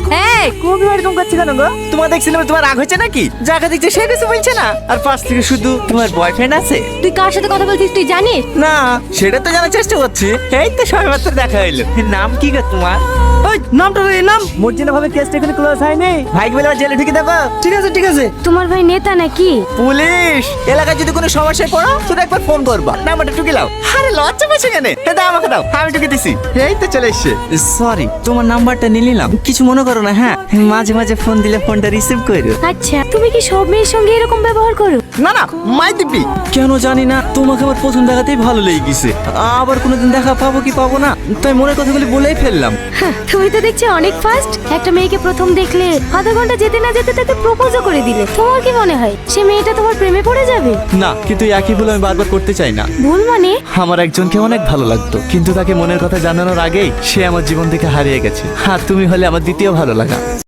Hey. এই তুমি এরকম করছ কেন গো? তোমার দেখছিলাম তোমার রাগ হচ্ছে নাকি? যাকে দেখছে সে কিছু বলছে না। আর পাশ থেকে শুধু তোমার বয়ফ্রেন্ড আছে। তুই কার সাথে কথা বলছিস তুই জানিস? না সেটা তো জানার চেষ্টা করছি। এই তো সবাই দেখা হইল। নাম কি গো তোমার? ওই নামটা এই নাম। মর্জিনা ভাবে কেসটা এখানে ক্লোজ হয়নি। ভাই বলে জেলে ঢুকে দেবো। ঠিক আছে ঠিক আছে। তোমার ভাই নেতা নাকি? পুলিশ! এলাকায় যদি কোনো সমস্যায় পড়ো শুধু একবার ফোন করবা। নাম্বারটা টুকে লাও আরে লজ্জা পাচ্ছে কেন? এ দাও আমাকে দাও। আমি টুকে দিছি। এই তো চলে এসছে। সরি তোমার নাম্বারটা নিয়ে নিলাম। কিছু মনে করো না হ্যাঁ? মাঝে মাঝে ফোন দিলে ফোনটা রিসিভ করো আচ্ছা তুমি কি সব মেয়ের সঙ্গে এরকম ব্যবহার করো? না না মাই দিবি কেন জানি না তোমাকে আমার প্রথম দেখাতেই ভালো লেগে গেছে আবার কোনোদিন দেখা পাবো কি পাবো না তাই মনের কথাগুলি বলেই ফেললাম। হ্যাঁ, তুমি তো দেখছি অনেক ফাস্ট একটা মেয়েকে প্রথম দেখলে আধা ঘণ্টা যেতে না যেতে তাকে প্রপোজও করে দিলে। তোমার কি মনে হয় সে মেয়েটা তোমার প্রেমে পড়ে যাবে? না কিন্তু এই একই ভুল আমি বারবার করতে চাই না। ভুল মানে? আমার একজনকে অনেক ভালো লাগতো কিন্তু তাকে মনের কথা জানানোর আগেই সে আমার জীবন থেকে হারিয়ে গেছে। আর তুমি হলে আমার দ্বিতীয় ভালো লাগা।